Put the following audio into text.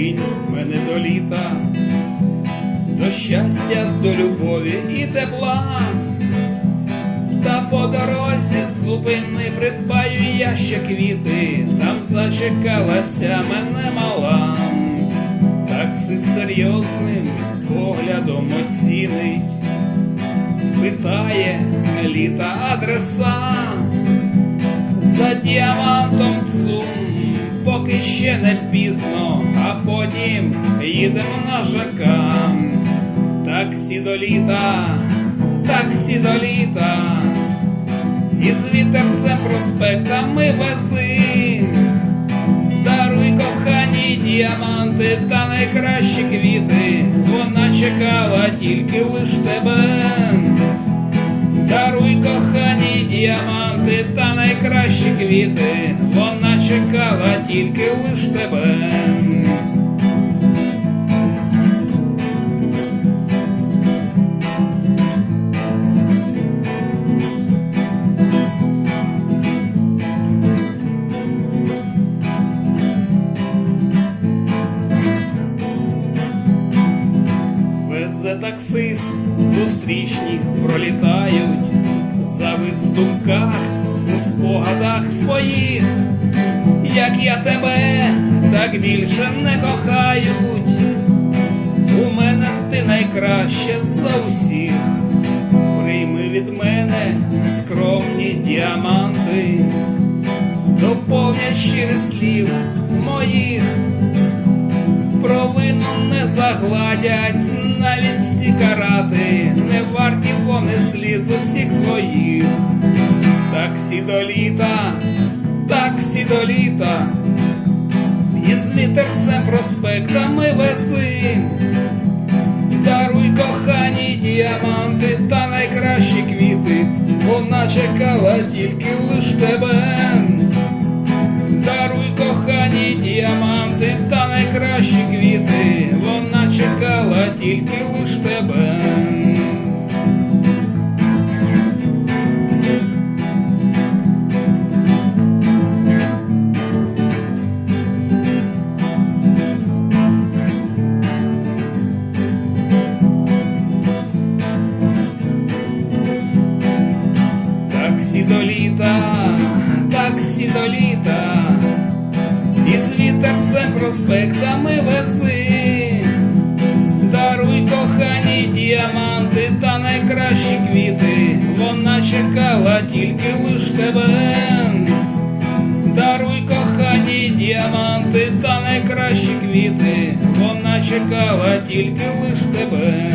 серці мене до літа, до щастя, до любові і тепла. Та по дорозі зупини придбаю я ще квіти, там зачекалася мене мала, такси серйозним поглядом оцінить, спитає літа адреса, за діамантом поки ще не пізно, а потім їдемо на ЖК. Таксі до літа, таксі до літа, і з вітерцем проспектами вези. Даруй кохані діаманти та найкращі квіти, вона чекала тільки лиш тебе. Даруй кохані діаманти та найкращі квіти, вона чекала тільки лиш тебе. Везе таксист, зустрічні пролітають, завис в думках, у спогадах своїх, як я тебе, так більше не кохають. У мене ти найкраще за усіх, прийми від мене скромні діаманти, доповнять щирих слів моїх провину не загладять, навіть ці карати, не варті вони сліз усіх твоїх. Таксі до літа, таксі до літа, і з вітерцем проспектами веси. Даруй кохані діаманти та найкращі квіти, вона чекала тільки лиш тебе. Даруй кохані діаманти та найкращі квіти, вона чекала тільки лиш до літа, таксі до літа, і з вітерцем проспектами веси. Даруй кохані діаманти та найкращі квіти, вона чекала тільки лиш тебе. Даруй кохані діаманти та найкращі квіти, вона чекала тільки лиш тебе.